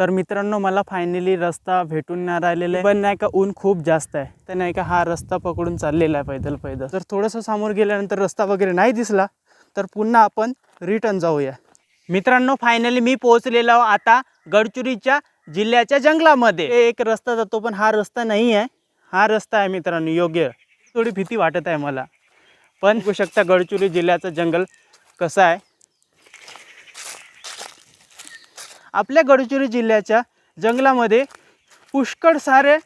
तर मित्रांनो मला फायनली रस्ता भेटून नाही राहिलेला आहे. पण नाही का ऊन खूप जास्त आहे. तर नाही का हा रस्ता पकडून चाललेला आहे पैदल पैदल. तर थोडंसं समोर गेल्यानंतर रस्ता वगैरे नाही दिसला तर पुन्हा आपण रिटर्न जाऊया. मित्रांनो फायनली मी पोहोचलेलो आता गडचुरीच्या जिल्ह्याच्या जंगलामध्ये. एक रस्ता जातो पण हा रस्ता नाही आहे. हा रस्ता आहे मित्रांनो योग्य. थोडी भीती वाटत आहे मला. पण बघू शकता गडचिरोली जिल्ह्याचं जंगल कसं आहे. आपल्या गडचिरोली जिल्ह्याच्या जंगलामध्ये पुष्कळ सारे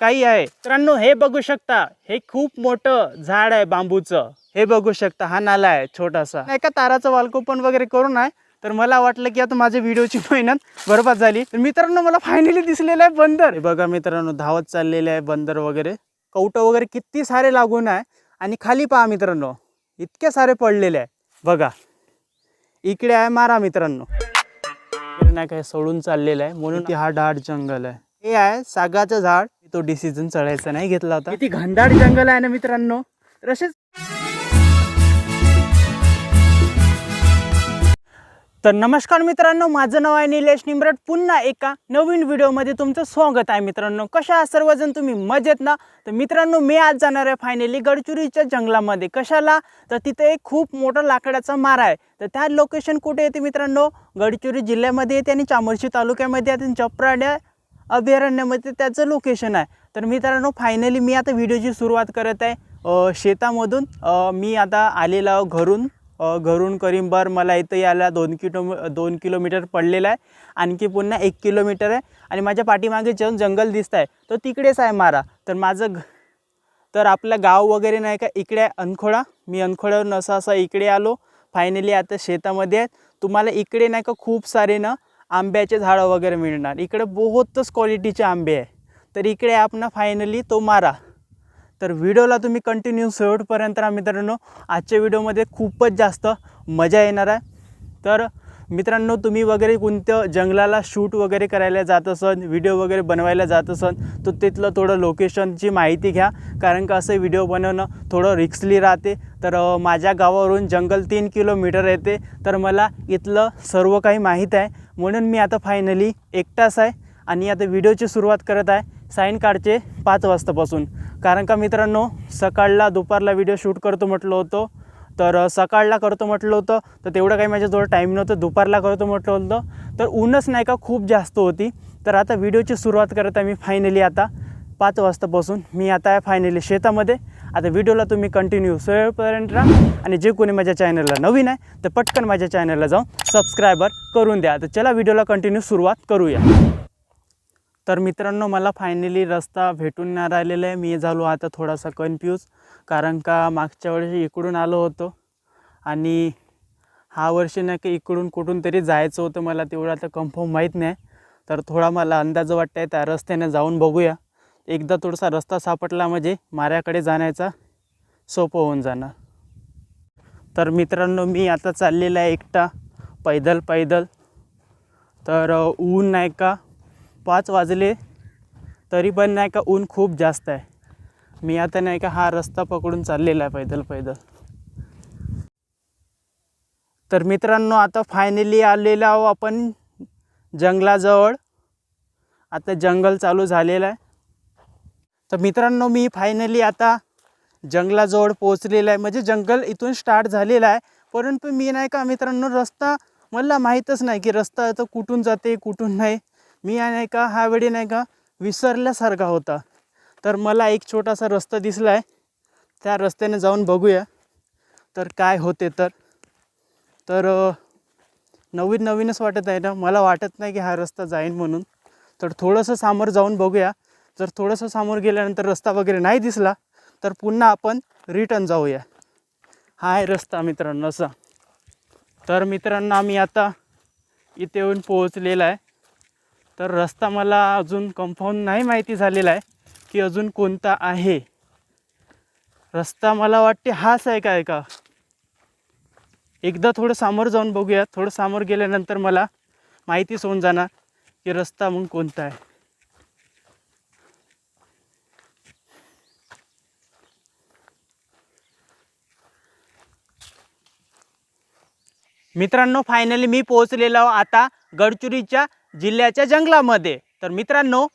काही आहे. मित्रांनो हे बघू शकता. हे खूप मोठं झाड आहे बांबूचं. हे बघू शकता. हा नाला आहे छोटासा. नाही का ताराचं वालकोपण वगैरे करून आहे. तर मला वाटलं की आता माझ्या व्हिडिओची मेहनत बरबाद झाली. तर मित्रांनो मला फायनली दिसलेलं आहे बंदर. बघा मित्रांनो धावत चाललेले आहे बंदर वगैरे. कवटं वगैरे किती सारे लागून आहे. आणि खाली पहा मित्रांनो इतके सारे पडलेले आहे. बघा. इकडे आहे मारा मित्रांनो. नाही काय सोडून चाललेलं आहे. म्हणून ती हा दाट जंगल आहे. हे आहे सागाचं झाड. तो डिसिजन चढायचा नाही घेतला होता. किती घनदाट जंगल आहे ना मित्रांनो. तर असेच तर नमस्कार मित्रांनो माझं नाव आहे निलेश निमरट. पुन्हा एका नवीन व्हिडिओमध्ये तुमचं स्वागत आहे मित्रांनो. कशा आहात सर्वजण? तुम्ही मजेत ना? तर मित्रांनो मी आज जाणार आहे फायनली गडचुरीच्या जंगलामध्ये. कशाला? तर तिथे एक खूप मोठा लाकडाचा मारा आहे. तर त्या लोकेशन कुठे येते मित्रांनो? गडचिरोली जिल्ह्यामध्ये येते आणि चामोर्शी तालुक्यामध्ये येते आणि चपराड्या अभयारण्यामध्ये त्याचं लोकेशन आहे. तर मित्रांनो फायनली मी आता व्हिडिओची सुरुवात करत आहे. शेतामधून. मी आता आलेलो घरून. घरून करीमबार मला इथं यायला दोन किलो दोन किलोमीटर पडलेलं आहे. आणखी पुन्हा एक किलोमीटर आहे. आणि माझ्या पाठीमागे जे जंगल दिसत आहे तो तिकडेच आहे मारा. तर माझं घ तर आपलं गाव वगैरे नाही का? इकडे आहे अनखोळा. मी अनखोळ्यावरून असं असं इकडे आलो. फायनली आता शेतामध्ये आहे. तुम्हाला इकडे नाही का? खूप सारे ना आंब्याचे झाडं वगैरे मिळणार. इकडे बहुतच क्वालिटीचे आंबे आहे. तर इकडे आपण फायनली तो मारा. तर व्हिडिओला तुम्ही कंटिन्यू शेवटपर्यंत राहा मित्रांनो. आजच्या व्हिडिओमध्ये खूपच जास्त मजा येणार आहे. तर मित्रांनो तुम्ही वगैरे कोणत्या जंगलाला शूट वगैरे करायला जात असन व्हिडिओ वगैरे बनवायला जात असन तर तिथलं थोडं लोकेशनची माहिती घ्या. कारण का असं व्हिडिओ बनवणं थोडं रिक्सली राहते. तर माझ्या गावावरून जंगल तीन किलोमीटर येते. तर मला इथलं सर्व काही माहीत आहे. म्हणून मी आता फायनली एकटाच आहे आणि आता व्हिडिओची सुरुवात करत आहे. सायंकाळचे पाच वाजतापासून. कारण का मित्रांनो सकाळला दुपारला व्हिडिओ शूट करतो म्हटलं होतं. तर सकाळला करतो म्हटलं होतं. तर तेवढं काही माझ्याजवळ टाईम नव्हतं. दुपारला करतो म्हटलं होतं. तर ऊनच नाही का खूप जास्त होती. तर आता व्हिडिओची सुरुवात करत आहे मी फायनली आता. पाच वाजतापासून मी आता आहे फायनली शेतामध्ये. आता व्हिडिओला तुम्ही कंटिन्यू सोयपर्यंत राहा. आणि जे कोणी माझ्या चॅनलला नवीन आहे तर पटकन माझ्या चॅनलला जाऊन सबस्क्रायबर करून द्या. तर चला व्हिडिओला कंटिन्यू सुरुवात करूया. तर मित्रांनो मला फायनली रस्ता भेटून नाही राहिलेला आहे. मी झालो आता थोडासा कन्फ्यूज कारण का मागच्या वेळेस इकडून आलो होतो. आणि हा वर्षी नाही का इकडून कुठून तरी जायचं होतं मला तेवढं आता कन्फर्म माहीत नाही. तर थोडा मला अंदाज वाटत आहे त्या रस्त्याने जाऊन बघूया. एकदा थोडासा रस्ता सापडला म्हणजे माऱ्याकडे जाण्याचा सोपं होऊन जाणार. तर मित्रांनो मी आता चाललेला आहे एकटा पैदल पैदल तर ऊन नाही का पाच वाजले तरी पण नाही का ऊन खूप जास्त आहे. मी आता नाही का हा रस्ता पकडून चाललेला आहे पैदल पैदल. तर मित्रांनो आता फायनली आलेलो आहो आपण जंगलाजवळ. आता जंगल चालू झालेलं आहे. तर मित्रांनो मी फायनली आता जंगलाजवळ पोचलेलं आहे. म्हणजे जंगल इथून स्टार्ट झालेलं आहे. परंतु मी नाही का मित्रांनो रस्ता मला माहीतच नाही की रस्ता आता कुठून जाते कुठून नाही. मी नाही का हा वेळी नाही का विसरल्यासारखा होता. तर मला एक छोटासा रस्ता दिसला आहे त्या रस्त्याने जाऊन बघूया. तर काय होते तर? तर नवीन नवीनच वाटत आहे ना. मला वाटत नाही की हा रस्ता जाईन म्हणून. तर थोडंसं समोर जाऊन बघूया. जर थोडंसं समोर गेल्यानंतर रस्ता वगैरे नाही दिसला तर पुन्हा आपण रिटर्न जाऊया. हा आहे रस्ता मित्रांनो असा. तर मित्रांनो आम्ही आता इथे येऊन पोहोचलेला आहे. तर रस्ता मला अजून कंपाऊंड नाही माहिती झालेला आहे की अजून कोणता आहे. रस्ता मला वाटते हाच आहे काय का? एकदा थोडं सामोर जाऊन बघूया थोडं समोर गेल्यानंतर मला माहितीच होऊन जाणार की रस्ता मग कोणता आहे. मित्रांनो फायनली मी पोहोचलेलो आता गडचुरीच्या जिल्ह्याच्या जंगलामध्ये. तर मित्रांनो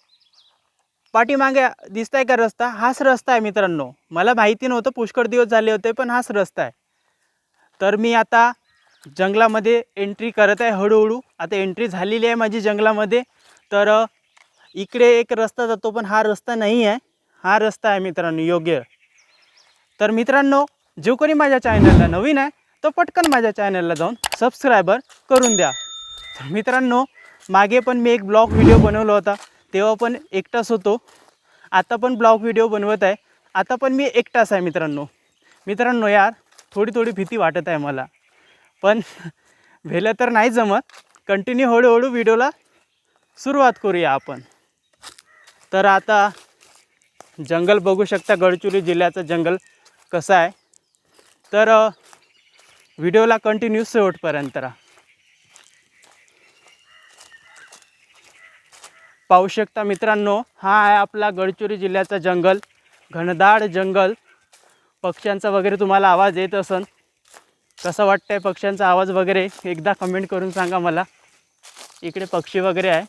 पाठीमागे दिसताय का रस्ता? हाच रस्ता आहे मित्रांनो. मला माहिती नव्हतं पुष्कळ दिवस झाले होते पण हाच रस्ता आहे. तर मी आता जंगलामध्ये एंट्री करत आहे हळूहळू. आता एंट्री झालेली आहे माझी जंगलामध्ये. तर इकडे एक रस्ता जातो पण हा रस्ता नाही आहे. हा रस्ता आहे मित्रांनो योग्य. तर मित्रांनो जो कोणी माझ्या चॅनलला नवीन आहे तो पटकन माझ्या चॅनलला जाऊन सबस्क्रायबर करून द्या. तर मित्रांनो मागे पण मी एक ब्लॉग व्हिडिओ बनवला होता तेव्हा पण एकटाच होतो. आता पण ब्लॉग व्हिडिओ बनवत आहे. आता पण मी एकटाच आहे मित्रांनो. मित्रांनो यार थोडी थोडी भीती वाटत आहे मला. पण भेलं तर नाही जमत. कंटिन्यू हळूहळू व्हिडिओला सुरुवात करूया आपण. तर आता जंगल बघू शकता गडचिरोली जिल्ह्याचं जंगल कसं आहे. तर व्हिडिओला कंटिन्यू शेवटपर्यंत राहा. पाहू शकता मित्रांनो हा आहे आपला गडचिरोली जिल्ह्याचा जंगल घनदाट जंगल. पक्ष्यांचा वगैरे तुम्हाला आवाज येत असन. कसं वाटतं आहे पक्ष्यांचा आवाज वगैरे एकदा कमेंट करून सांगा मला. इकडे पक्षी वगैरे आहे.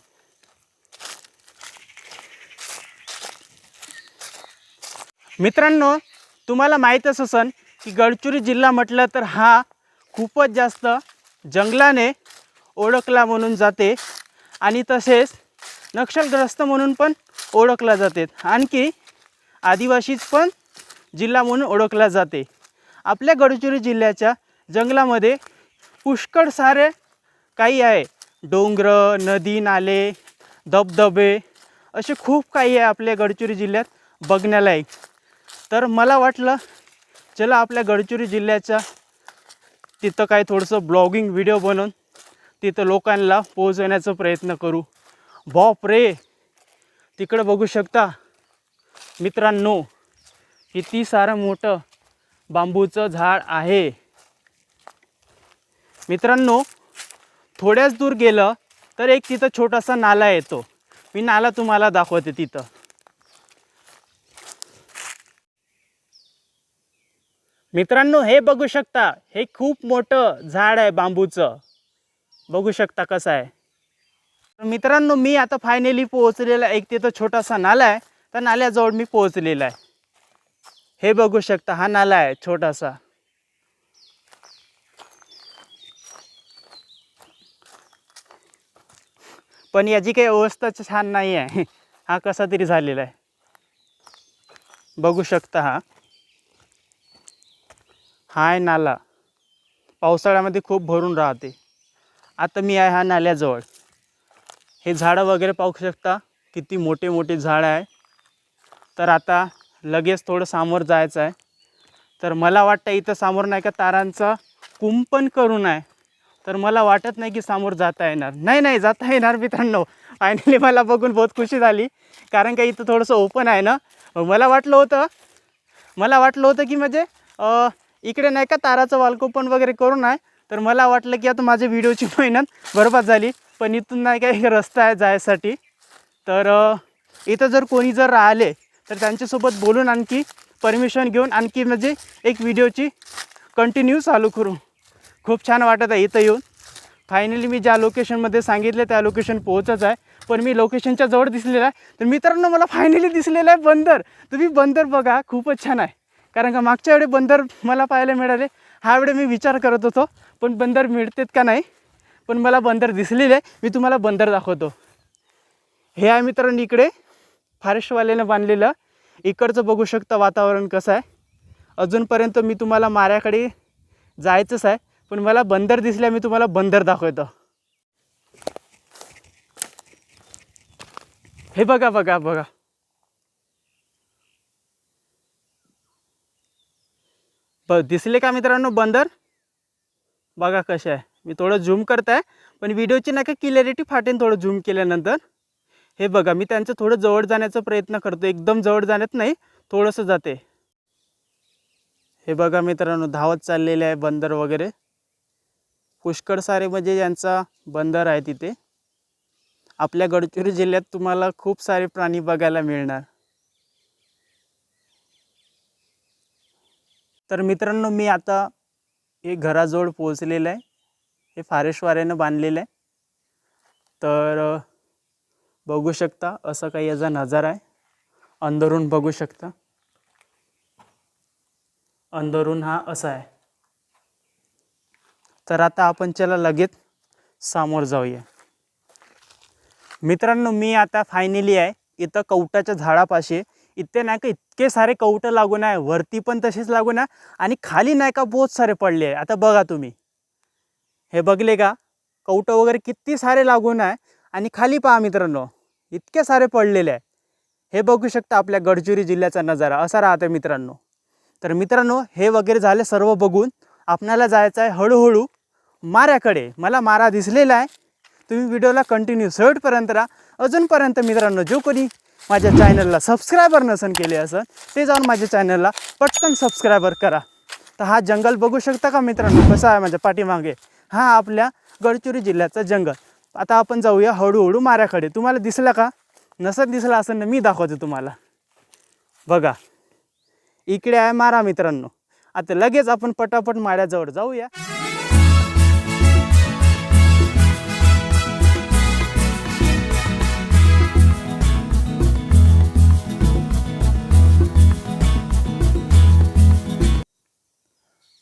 मित्रांनो तुम्हाला माहीतच असन की गडचिरोली जिल्हा म्हटलं तर हा खूपच जास्त जंगलाने ओळखला म्हणून जाते. आणि तसेच नक्षलग्रस्त म्हणून पण ओळखला जाते. आणखी आदिवासीच पण जिल्हा म्हणून ओळखला जाते. आपल्या गडचिरोली जिल्ह्याच्या जंगलामध्ये पुष्कळ सारे काही आहे. डोंगर नदी नाले धबधबे असे खूप काही आहे आपल्या गडचिरोली जिल्ह्यात बघण्यालायक. तर मला वाटलं चला आपल्या गडचिरोली जिल्ह्याच्या तिथं काही थोडंसं ब्लॉगिंग व्हिडिओ बनवून तिथं लोकांना पोहोचवण्याचा प्रयत्न करू. बाप रे. तिकडं बघू शकता. मित्रांनो किती सारं मोठं बांबूचं झाड आहे. मित्रांनो थोड्याच दूर गेलं तर एक तिथं छोटासा नाला येतो. मी नाला तुम्हाला दाखवते तिथं. मित्रांनो हे बघू शकता. हे खूप मोठं झाड आहे बांबूचं. बघू शकता कसं आहे. मित्रांनो मी आता फायनली पोहोचलेला एक तिथं छोटासा नाला आहे. त्या नाल्याजवळ मी पोहोचलेला आहे. हे बघू शकता हा नाला आहे छोटासा. पण याची काही अवस्था छान नाही आहे. हा कसा तरी झालेला आहे. बघू शकता हा. हा आहे नाला. पावसाळ्यामध्ये खूप भरून राहते. आता मी आहे हा नाल्याजवळ. हे झाडं वगैरे पाहू शकता. किती मोठे मोठे झाडं आहे. तर आता लगेच थोडं सामोर जायचं आहे. तर मला वाटतं इथं समोर नाही का तारांचा कुंपण करून आहे. तर मला वाटत नाही की समोर जाता येणार. नाही नाही जाता येणार मित्रांनो. फायनली मला बघून बहुत खुशी झाली. कारण का इथं थोडंसं ओपन आहे ना. मला वाटलं होतं मला वाटलं होतं की म्हणजे इकडे नाही का ताराचं वालकोपण वगैरे करून आहे. तर मला वाटलं की आता माझ्या व्हिडिओची मेहनत बरबाद झाली. पण इथून नाही का एक रस्ता आहे जायसाठी. तर इथं जर कोणी जर राहिले तर त्यांच्यासोबत बोलून आणखी परमिशन घेऊन आणखी म्हणजे एक व्हिडिओची कंटिन्यू चालू करू. खूप छान वाटत आहे इथं येऊन. फायनली मी ज्या लोकेशनमध्ये सांगितलं त्या लोकेशन पोहोचच आहे. पण मी लोकेशनच्या जवळ दिसलेला आहे. तर मित्रांनो मला फायनली दिसलेलं आहे बंदर. तुम्ही बंदर बघा खूपच छान आहे. कारण का मागच्या वेळी बंदर मला पाहायला मिळाले. हा वेळे मी विचार करत होतो पण बंदर मिळतेत का नाही? पण मला बंदर दिसलेले आहे. मी तुम्हाला बंदर दाखवतो. हे आहे मित्रांनो इकडे. फॉरेस्टवाल्यानं बांधलेलं. इकडचं बघू शकता वातावरण कसं आहे. अजूनपर्यंत मी तुम्हाला माऱ्याकडे जायचंच आहे. पण मला बंदर दिसल्या मी तुम्हाला बंदर दाखवतो. हे बघा बघा बघा. ब दिसले का मित्रांनो बंदर? बघा कसे आहे. मी थोडं झूम करत आहे पण व्हिडिओची नाही का क्लिअरिटी फाटेन थोडं झूम केल्यानंतर. हे बघा मी त्यांचं थोडं जवळ जाण्याचा प्रयत्न करतो. एकदम जवळ जाण्यात नाही थोडंसं जाते. हे बघा मित्रांनो धावत चाललेले आहे बंदर वगैरे. पुष्कळ सारे म्हणजे यांचा बंदर आहे तिथे. आपल्या गडचिरोली जिल्ह्यात तुम्हाला खूप सारे प्राणी बघायला मिळणार. तर मित्रांनो मी आता हे घराजवळ पोहोचलेलं आहे. हे फारेस्टवाऱ्यानं बांधलेलं आहे. तर बघू शकता असं काही याचा नजारा आहे. अंदरून बघू शकता. अंदरून हा असा आहे. तर आता आपण चला लगेच समोर जाऊया. मित्रांनो मी आता फायनली आहे. इथं कवटाच्या झाडापाशी इथे नाही का इतके सारे कवटं लागून आहे. वरती पण तसेच लागून आहे. आणि खाली नाही का बहुत सारे पडले आहे. आता बघा तुम्ही. हे बघले का? कवटं वगैरे किती सारे लागून आहे. आणि खाली पहा मित्रांनो इतके सारे पडलेले आहे. हे बघू शकता आपल्या गडचिरोली जिल्ह्याचा नजारा. असा राहते मित्रांनो. तर मित्रांनो हे वगैरे झाले सर्व बघून आपणाला जायचं आहे हळूहळू माऱ्याकडे. मला मारा दिसलेला आहे. तुम्ही व्हिडिओला कंटिन्यू शेवटपर्यंत राहा. अजूनपर्यंत मित्रांनो जो कोणी माझ्या चॅनलला सबस्क्रायबर नसन केले असं ते जाऊन माझ्या चॅनलला पटकन सबस्क्रायबर करा. तर हा जंगल बघू शकता का मित्रांनो? कसा आहे माझ्या पाठीमागे? हा आपल्या गडचिरोली जिल्ह्याचा जंगल. आता आपण जाऊया हळूहळू माऱ्याकडे. तुम्हाला दिसला का? नसत दिसला असं ना मी दाखवतो तुम्हाला. बघा. इकडे आहे मारा मित्रांनो. आता लगेच आपण पटापट माड्याजवळ जाऊया.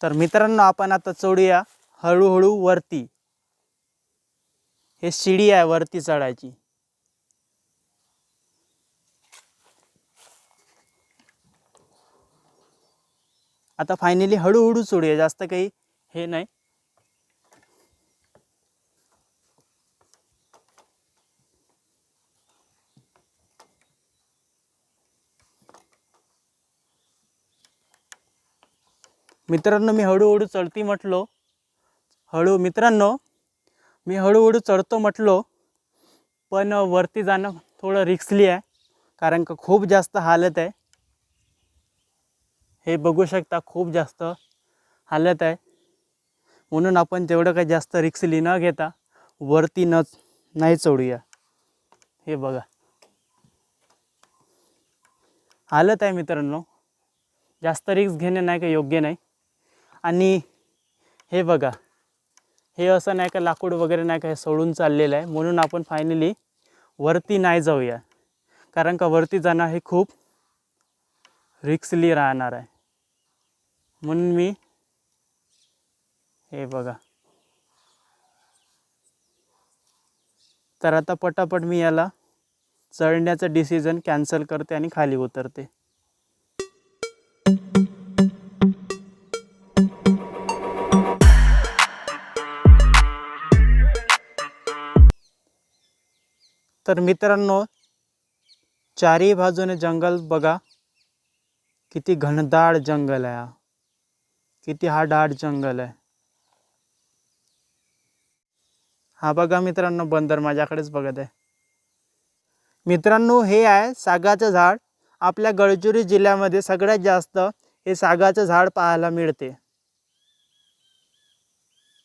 तर मित्रांनो आपण आता चढूया. हळूहळू वरती. हे शिडी आहे वरती चढायची. आता फायनली हळूहळू चढूया जास्त काही हे नाही. मित्रांनो मी हळूहळू चढती म्हटलो. हळू मित्रांनो मी हळूहळू चढतो म्हटलो पण वरती जाणं थोडं रिक्सली आहे कारण का खूप जास्त हालत आहे. हे बघू शकता खूप जास्त हालत आहे. म्हणून आपण तेवढं काही जास्त रिक्सली न घेता वरती न नाही चढूया. हे बघा. हालत आहे मित्रांनो. जास्त रिक्स घेणे नाही का योग्य नाही. आणि हे बघा. हे असं नाही का लाकूड वगैरे नाही का हे सोडून चाललेलं आहे. म्हणून आपण फायनली वरती नाही जाऊया. कारण का वरती जाणं हे खूप रिक्सली राहणार आहे. म्हणून मी हे बघा. तर आता पटापट मी याला चढण्याचं डिसिजन कॅन्सल करते आणि खाली उतरते. तर मित्रांनो चारही बाजूने जंगल बघा. किती घनदाट जंगल आहे हा. किती हा दाट जंगल आहे. हा बघा मित्रांनो बंदर माझ्याकडेच बघत आहे. मित्रांनो हे आहे सागाचं झाड. आपल्या गडचिरोली जिल्ह्यामध्ये सगळ्यात जास्त हे सागाचं झाड पाहायला मिळते.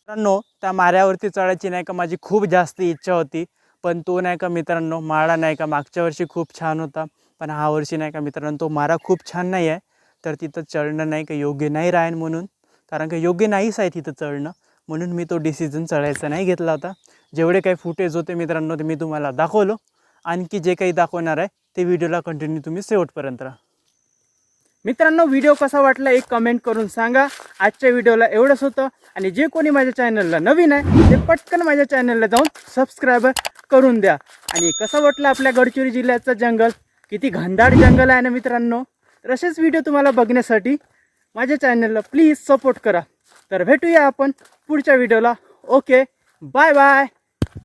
मित्रांनो त्या माऱ्यावरती चढायची नाही का माझी खूप जास्त इच्छा होती. पण तो नाही का मित्रांनो माळा नाही का मागच्या वर्षी खूप छान होता पण हा वर्षी नाही का मित्रांनो तो मारा खूप छान नाही आहे. तर तिथं चढणं नाही का योग्य नाही राहीन म्हणून कारण का योग्य नाहीच आहे तिथं चढणं. म्हणून मी तो डिसिजन चढायचा नाही घेतला होता. जेवढे काही फुटेज होते मित्रांनो ते मी तुम्हाला दाखवलो. आणखी जे काही दाखवणार आहे ते व्हिडिओला कंटिन्यू तुम्ही शेवटपर्यंत राहा. मित्रांनो व्हिडिओ कसा वाटला एक कमेंट करून सांगा. आजच्या व्हिडिओला एवढंच होतं. आणि जे कोणी माझ्या चॅनलला नवीन आहे ते पटकन माझ्या चॅनलला जाऊन सबस्क्राईबर करून द्या. आणि कसं वाटलं आपल्या गडचिरोली जिल्ह्याचं जंगल? किती घनदाट जंगल आहे ना मित्रांनो. तर असेच व्हिडिओ तुम्हाला बघण्यासाठी माझ्या चॅनलला प्लीज सपोर्ट करा. तर भेटूया आपण पुढच्या व्हिडिओला ओके बाय बाय